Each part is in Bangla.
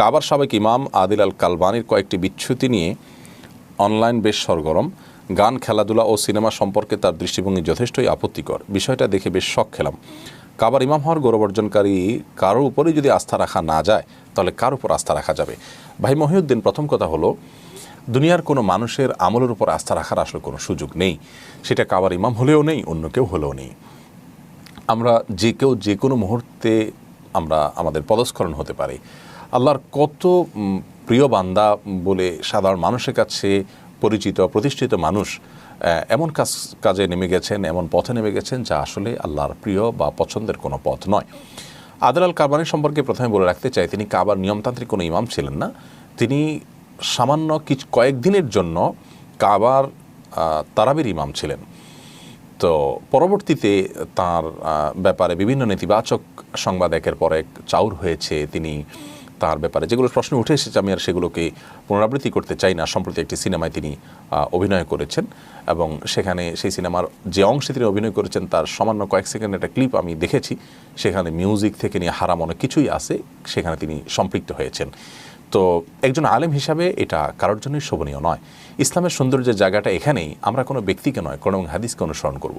কাবার সাবেক ইমাম আদিল আল কালবানির কয়েকটি বিচ্ছুতি নিয়ে অনলাইন বেশ সরগরম। গান, খেলাধুলা ও সিনেমা সম্পর্কে তার দৃষ্টিভঙ্গি যথেষ্টই আপত্তিকর। বিষয়টা দেখে বেশ শখ খেলাম। কাবার ইমাম হওয়ার গৌরব অর্জনকারী কারোর উপরেই যদি আস্থা রাখা না যায়, তাহলে কার উপর আস্থা রাখা যাবে? ভাই মহিউদ্দিন, প্রথম কথা হলো, দুনিয়ার কোনো মানুষের আমলের উপর আস্থা রাখার আসলে কোনো সুযোগ নেই। সেটা কাবার ইমাম হলেও নেই, অন্য কেউ হলেও নেই। আমরা যে কেউ যে কোনো মুহূর্তে আমরা আমাদের পদস্খলন হতে পারি। আল্লাহর কত প্রিয় বান্দা বলে সাধারণ মানুষের কাছে পরিচিত, প্রতিষ্ঠিত মানুষ এমন কাজ, কাজে নেমে গেছেন, এমন পথে নেমে গেছেন যা আসলে আল্লাহর প্রিয় বা পছন্দের কোনো পথ নয়। আদর আল কারবানি সম্পর্কে প্রথমে বলে রাখতে চাই, তিনি কাবার নিয়মতান্ত্রিক কোনো ইমাম ছিলেন না। তিনি সামান্য কিছু কয়েকদিনের জন্য কাবার তারাবির ইমাম ছিলেন। তো পরবর্তীতে তার ব্যাপারে বিভিন্ন নেতিবাচক সংবাদ একের পর এক চাউর হয়েছে। তিনি তার ব্যাপারে। যেগুলো প্রশ্ন উঠে এসেছে, আমি আর সেগুলোকে পুনরাবৃত্তি করতে চাই না। সম্প্রতি একটি সিনেমায় তিনি অভিনয় করেছেন এবং সেখানে সেই সিনেমার যে অংশে তিনি অভিনয় করেছেন, তার সামান্য কয়েক সেকেন্ড একটা ক্লিপ আমি দেখেছি। সেখানে মিউজিক থেকে নিয়ে হারাম অনেক কিছুই আছে। সেখানে তিনি সম্পৃক্ত হয়েছেন। তো একজন আলেম হিসাবে এটা কারোর জন্যই শোভনীয় নয়। ইসলামের সৌন্দর্যের জায়গাটা এখানেই, আমরা কোনো ব্যক্তিকে নয়, কোনো হাদিসকে অনুসরণ করব।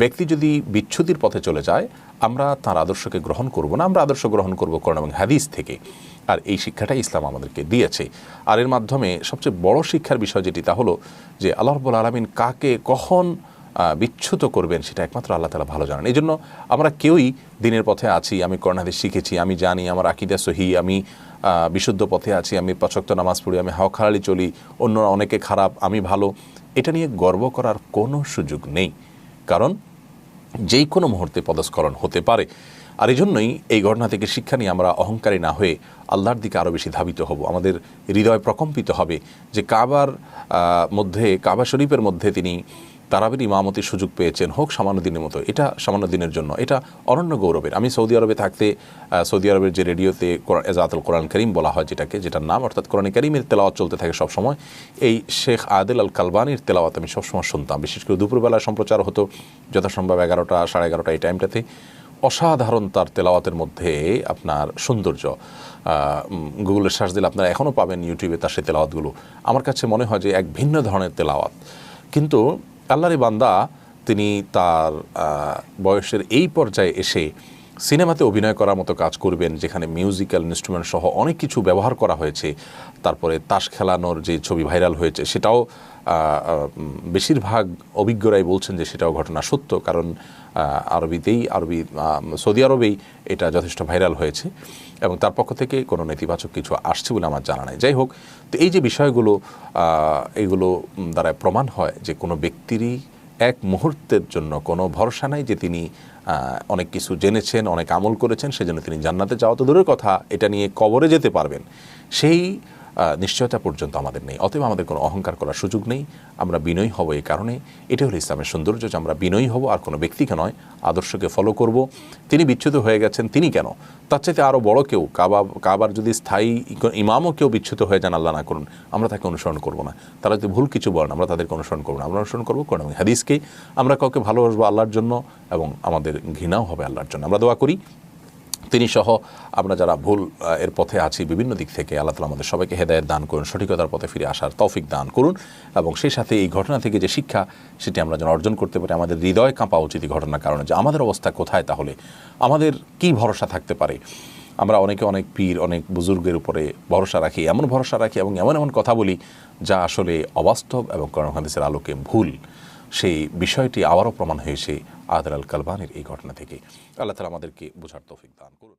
ব্যক্তি যদি বিচ্ছুতির পথে চলে যায়, আমরা তার আদর্শকে গ্রহণ করব না, আমরা আদর্শ গ্রহণ করব কোরআন এবং হাদিস থেকে। আর এই শিক্ষাটা ইসলাম আমাদেরকে দিয়েছে। আর এর মাধ্যমে সবচেয়ে বড় শিক্ষার বিষয় যেটি তা হলো যে, আল্লাহ রব্বুল আলমিন কাকে কখন আহ, বিচ্যুত করবেন সেটা একমাত্র আল্লাহ তালা ভালো জানেন। এই জন্য আমরা কেউই দিনের পথে আছি আমি করোনাদের শিখেছি আমি জানি আমার আকিদা সহি আমি বিশুদ্ধ পথে আছি আমি পছক্ত নামাজ পড়ি আমি হাওয়া খালালি চলি অন্যরা অনেকে খারাপ আমি ভালো। এটা নিয়ে গর্ব করার কোনো সুযোগ নেই কারণ যেই কোনো মুহূর্তে পদস্খলন হতে পারে। আর এই জন্যই এই ঘটনা থেকে শিক্ষা নিয়ে আমরা অহংকারী না হয়ে আল্লাহর দিকে আরও বেশি ধাবিত হব। আমাদের হৃদয় প্রকম্পিত হবে যে কাবার মধ্যে কাবা শরীফের মধ্যে তিনি তারাবির ইমামতির সুযোগ পেয়েছেন। হোক, সামান্য দিনের মতো। এটা সামান্য দিনের জন্য। এটা অনন্য গৌরবের। আমি সৌদি আরবে থাকতে সৌদি আরবের যে রেডিওতে এজাতুল কোরআন করিম বলা হয় যেটাকে, যেটার নাম অর্থাৎ কোরআন করিমের তেলাওয়াত চলতে থাকে সবসময়, এই শেখ আদিল আল কালবানির তেলাওয়াত আমি সবসময় শুনতাম। বিশেষ করে দুপুরবেলা সম্প্রচার হতো, যথাসম্ভব এগারোটা, সাড়ে এগারোটা এই টাইমটাতে। অসাধারণ তার তেলাওয়াতের মধ্যে আপনার সৌন্দর্য। গুগলের সার্চ দিলে আপনারা এখনও পাবেন ইউটিউবে তার সেই তেলাওয়াতগুলো। আমার কাছে মনে হয় যে এক ভিন্ন ধরনের তেলাওয়াত। কিন্তু আল্লাহরি বান্দা তিনি তার বয়সের এই পর্যায়ে এসে সিনেমাতে অভিনয় করার মতো কাজ করবেন, যেখানে মিউজিক্যাল ইনস্ট্রুমেন্ট সহ অনেক কিছু ব্যবহার করা হয়েছে। তারপরে তাস খেলানোর যে ছবি ভাইরাল হয়েছে, সেটাও বেশিরভাগ অভিজ্ঞরাই বলছেন যে সেটাও ঘটনা সত্য, কারণ আরবিতেই, আরবি সৌদি আরবেই এটা যথেষ্ট ভাইরাল হয়েছে। এবং তার পক্ষ থেকে কোনো নেতিবাচক কিছু আসছে বলে আমার জানা নাই। যাই হোক, তো এই যে বিষয়গুলো এগুলো দ্বারা প্রমাণ হয় যে কোনো ব্যক্তিরই এক মুহূর্তের জন্য কোনো ভরসা নাই যে তিনি অনেক কিছু জেনেছেন, অনেক আমল করেছেন, সেজন্য তিনি জান্নাতে যাওয়া তো দূরের কথা, এটা নিয়ে কবরে যেতে পারবেন। সেই নিশ্চয়তা পর্যন্ত আমাদের নেই। অতএব আমাদের কোনো অহংকার করার সুযোগ নেই। আমরা বিনয়ী হব এই কারণে। এটা হলো ইসলামের সৌন্দর্য যে আমরা বিনয়ী হব আর কোনো ব্যক্তিকে নয়, আদর্শকে ফলো করব। তিনি বিচ্ছুত হয়ে গেছেন, তিনি কেন? তার চাইতে আরও বড় কেউ, কাবা, কাবার যদি স্থায়ী ইমামও কেউ বিচ্ছুত হয়ে যান, আল্লাহ না করুন, আমরা তাকে অনুসরণ করব না। তারা যদি ভুল কিছু বলেন, আমরা তাদেরকে অনুসরণ করব না। আমরা অনুসরণ করব কোরআন হাদিসকেই। আমরা কাউকে ভালোবাসবো আল্লাহর জন্য এবং আমাদের ঘৃণাও হবে আল্লাহর জন্য। আমরা দোয়া করি। তিনি সহ আমরা যারা ভুল এর পথে আছি বিভিন্ন দিক থেকে আল্লাহ তালা আমাদের সবাইকে হেদায়ত দান করুন, সঠিকতার পথে ফিরে আসার তৌফিক দান করুন এবং সেই সাথে এই ঘটনা থেকে যে শিক্ষা, সেটি আমরা যেন অর্জন করতে পারি, আমাদের হৃদয় কাঁপা উচিত এই ঘটনার কারণে যে আমাদের অবস্থা কোথায় তাহলে, আমাদের কি ভরসা থাকতে পারে? আমরা অনেকে অনেক পীর, অনেক বুজুর্গের উপরে ভরসা রাখি, এমন ভরসা রাখি এবং এমন এমন কথা বলি যা আসলে অবাস্তব এবং করোনা হাদিসের আলোকে ভুল। সেই বিষয়টি আবারও প্রমাণ হয়েছে আদর আল কালবানের এই ঘটনা থেকে। আল্লাহ তালা আমাদেরকে বোঝার তৌফিক দান করুন।